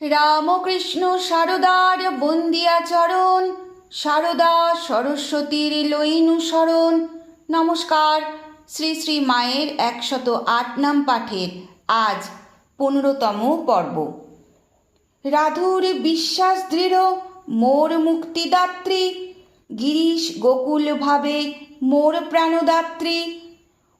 রামকৃষ্ণ সারদার বন্দিয়াচরণ সারদা সরস্বতীর লইনুসরণ নমস্কার, শ্রী শ্রী মায়ের একশত আট নাম পাঠের আজ পনেরোতম পর্ব। রাধুর বিশ্বাস দৃঢ়, মোর মুক্তিদাত্রী। গিরিশ গোকুল ভাবে মোর প্রাণদাত্রী।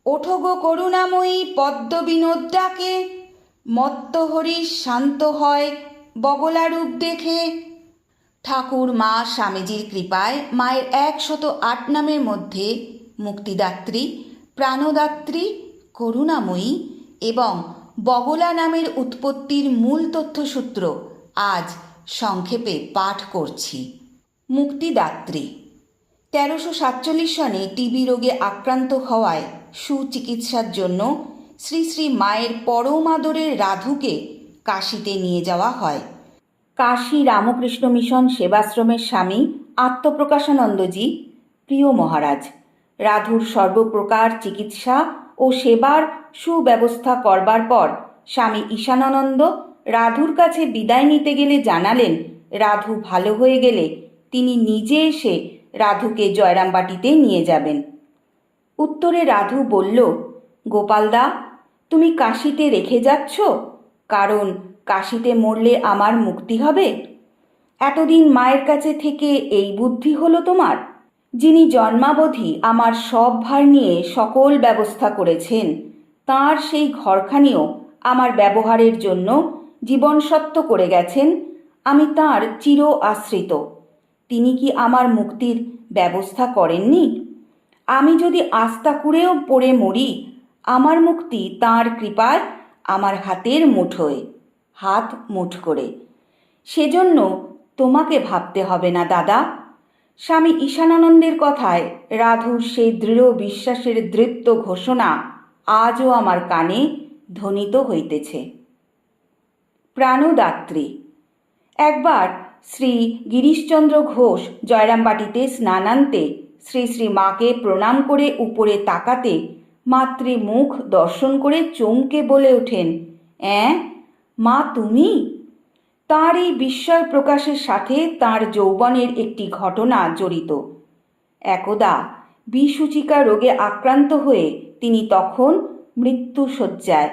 ওঠগো করুণাময়ী পদ্ম বিনোদ ডাকে। মত্ত হরিশ শান্ত হয় বগলা রূপ দেখে। ঠাকুর মা স্বামীজির কৃপায় মায়ের একশত আট নামের মধ্যে মুক্তিদাত্রী, প্রাণদাত্রী, করুণাময়ী এবং বগলা নামের উৎপত্তির মূল তথ্যসূত্র আজ সংক্ষেপে পাঠ করছি। মুক্তিদাত্রী। তেরোশো সাতচল্লিশ সনে টিবি রোগে আক্রান্ত হওয়ায় সুচিকিৎসার জন্য শ্রী শ্রী মায়ের পরম আদরের রাধুকে কাশিতে নিয়ে যাওয়া হয়। কাশী রামকৃষ্ণ মিশন সেবাশ্রমের স্বামী আত্মপ্রকাশানন্দজি, প্রিয় মহারাজ, রাধুর সর্বপ্রকার চিকিৎসা ও সেবার সুব্যবস্থা করবার পর স্বামী ঈশানানন্দ রাধুর কাছে বিদায় নিতে গেলে জানালেন, রাধু ভালো হয়ে গেলে তিনি নিজে এসে রাধুকে জয়রামবাটিতে নিয়ে যাবেন। উত্তরে রাধু বলল গোপালদা তুমি কাশিতে রেখে যাচ্ছ? কারণ কাশিতে মরলে আমার মুক্তি হবে। এতদিন মায়ের কাছে থেকে এই বুদ্ধি হলো তোমার, যিনি জন্মাবধি আমার সব ভার নিয়ে সকল ব্যবস্থা করেছেন, তার সেই ঘরখানিও আমার ব্যবহারের জন্য জীবনসত্ত্ব করে গেছেন, আমি তার চির আশ্রিত। তিনি কি আমার মুক্তির ব্যবস্থা করেননি? আমি যদি আস্তা কুড়েও পড়ে মরি আমার মুক্তি তার কৃপায়, আমার হাতের মুঠোয়, হাত মুঠ করে। সেজন্য তোমাকে ভাবতে হবে না, দাদা। স্বামী ঈশানানন্দের কথায় রাধুর সেই দৃঢ় বিশ্বাসের দৃপ্ত ঘোষণা আজও আমার কানে ধ্বনিত হইতেছে। প্রাণদাত্রী, একবার শ্রী গিরিশচন্দ্র ঘোষ জয়রামবাটিতে স্নানান্তে শ্রী শ্রী মাকে প্রণাম করে উপরে তাকাতে মাতৃ মুখ দর্শন করে চমকে বলে ওঠেন, অ্যাঁ, মা তুমি? তার এই বিস্ময় প্রকাশের সাথে তার যৌবনের একটি ঘটনা জড়িত। একদা বিসূচিকা রোগে আক্রান্ত হয়ে তিনি তখন মৃত্যুশয্যায়।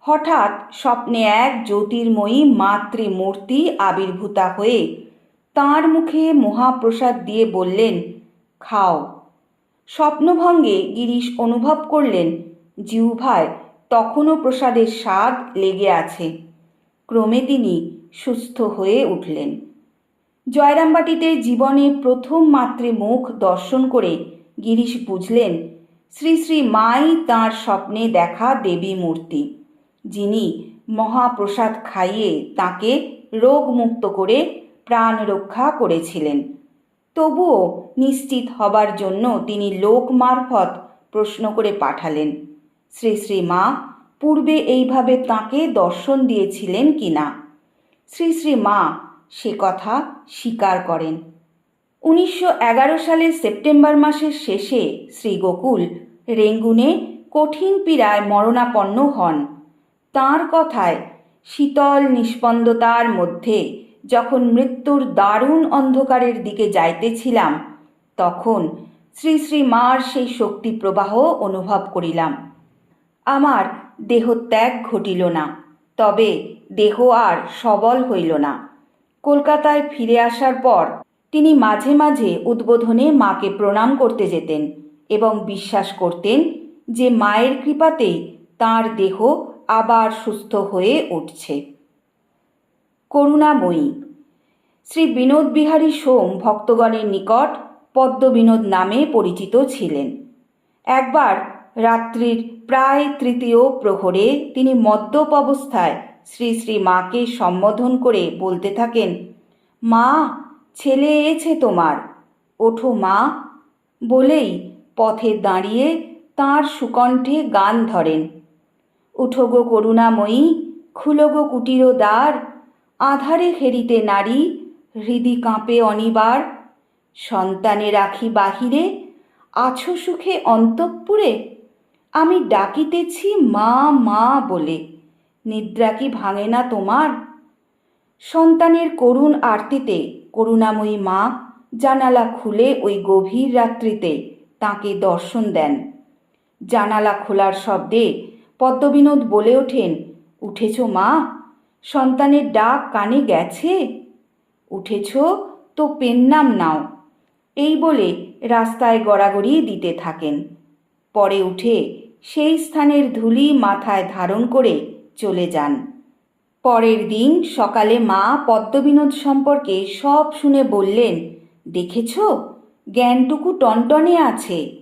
হঠাৎ স্বপ্নে এক জ্যোতির্ময়ী মাতৃমূর্তি আবির্ভূতা হয়ে তার মুখে মহাপ্রসাদ দিয়ে বললেন, খাও। স্বপ্নভঙ্গে গিরিশ অনুভব করলেন জিউভায় তখনও প্রসাদের স্বাদ লেগে আছে। ক্রমে তিনি সুস্থ হয়ে উঠলেন। জয়রামবাটিতে জীবনে প্রথম মাত্রে মুখ দর্শন করে গিরিশ বুঝলেন, শ্রী শ্রী মাই তাঁর স্বপ্নে দেখা দেবী মূর্তি, যিনি মহাপ্রসাদ খাইয়ে তাকে রোগমুক্ত করে প্রাণ রক্ষা করেছিলেন। তবুও নিশ্চিত হবার জন্য তিনি লোক মারফত প্রশ্ন করে পাঠালেন। শ্রী শ্রী মা, পূর্বে এইভাবে তাকে দর্শন দিয়েছিলেন কিনা শ্রী শ্রী মা সে কথা স্বীকার করেন। উনিশশো এগারো সালের সেপ্টেম্বর মাসের শেষে শ্রী গোকুল রেঙ্গুনে কঠিন পীড়ায় মরণাপন্ন হন। তাঁর কথায় শীতল নিষ্পন্দতার মধ্যে যখন মৃত্যুর দারুণ অন্ধকারের দিকে যাইতেছিলাম, তখন শ্রী শ্রী মার সেই শক্তি প্রবাহ অনুভব করিলাম। আমার দেহ ত্যাগ ঘটিল না, তবে দেহ আর সবল হইল না। কলকাতায় ফিরে আসার পর তিনি মাঝে মাঝে উদ্বোধনে মাকে প্রণাম করতে যেতেন এবং বিশ্বাস করতেন যে মায়ের কৃপাতেই তার দেহ আবার সুস্থ হয়ে উঠছে। করুণাময়ী। শ্রী বিনোদ বিহারী সোম ভক্তগণের নিকট পদ্মবিনোদ নামে পরিচিত ছিলেন। একবার রাত্রির প্রায় তৃতীয় প্রহরে তিনি মদ্যপ অবস্থায় শ্রী শ্রী মাকে সম্বোধন করে বলতে থাকেন, মা, ছেলে এছে তোমার। ওঠো মা। বলেই পথে দাঁড়িয়ে তাঁর সুকণ্ঠে গান ধরেন। উঠো গো করুণাময়ী খুলো গো কুটির দ্বার আধারে হেরিতে নারী, হৃদি কাঁপে অনিবার, সন্তানে রাখি বাহিরে, আছো সুখে অন্তঃপুরে, আমি ডাকিতেছি মা মা বলে, নিদ্রা কি ভাঙে না তোমার? সন্তানের করুণ আরতিতে, করুণাময়ী মা, জানালা খুলে ওই গভীর রাত্রিতে তাকে দর্শন দেন। জানালা খোলার শব্দে পদ্মবিনোদ বলে ওঠেন, উঠেছ মা? সন্তানের ডাক কানে গেছে? উঠেছ, তো পেন্নাম নাও। এই বলে রাস্তায় গড়াগড়ি দিতে থাকেন। পরে উঠে সেই স্থানের ধুলি মাথায় ধারণ করে চলে যান। পরের দিন সকালে মা পদ্মবিনোদ সম্পর্কে সব শুনে বললেন, দেখেছ, জ্ঞানটুকু টনটনে আছে।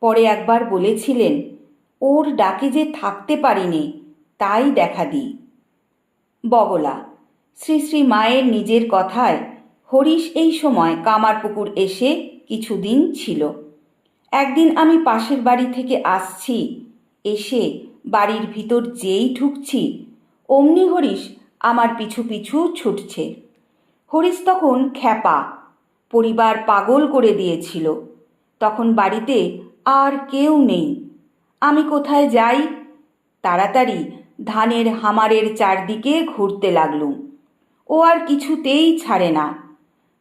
পরে একবার বলেছিলেন, ওর ডাকে যে থাকতে পারিনি, তাই দেখা দিই। বগলা। শ্রী শ্রী মায়ের নিজের কথায়, হরিশ এই সময় কামারপুকুর এসে কিছুদিন ছিল। একদিন আমি পাশের বাড়ি থেকে আসছি, এসে বাড়ির ভিতর যেই ঢুকছি, অমনি হরিশ আমার পিছু পিছু ছুটছে। হরিশ তখন খ্যাপা, পরিবার পাগল করে দিয়েছিল। তখন বাড়িতে আর কেউ নেই। আমি কোথায় যাই? তাড়াতাড়ি ধানের হামারের চারদিকে ঘুরতে লাগলুম। ও আর কিছুতেই ছাড়ে না।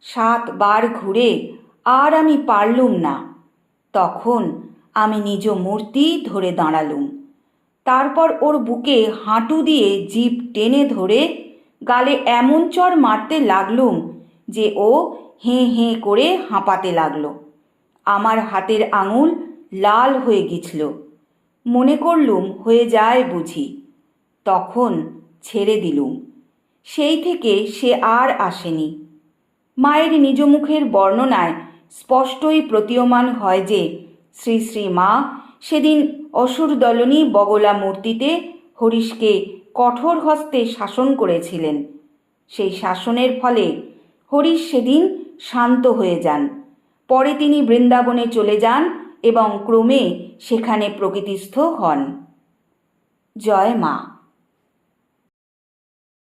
সাতবার ঘুরে আর আমি পারলুম না। তখন আমি নিজ মূর্তি ধরে দাঁড়ালুম। তারপর ওর বুকে হাঁটু দিয়ে জিভ টেনে ধরে গালে এমন চড় মারতে লাগলুম যে ও হেঁ হেঁ করে হাঁপাতে লাগল। আমার হাতের আঙুল লাল হয়ে গেছিল। মনে করলুম হয়ে যায় বুঝি। তখন ছেড়ে দিলুম। সেই থেকে সে আর আসেনি। মায়ের নিজ মুখের বর্ণনায় স্পষ্টই প্রতীয়মান হয় যে, শ্রী শ্রী মা সেদিন অসুর দলনী বগলা মূর্তিতে হরিশকে কঠোর হস্তে শাসন করেছিলেন। সেই শাসনের ফলে হরিশ সেদিন শান্ত হয়ে যান। পরে তিনি বৃন্দাবনে চলে যান এবং ক্রমে সেখানে প্রকৃতিস্থ হন। জয় মা।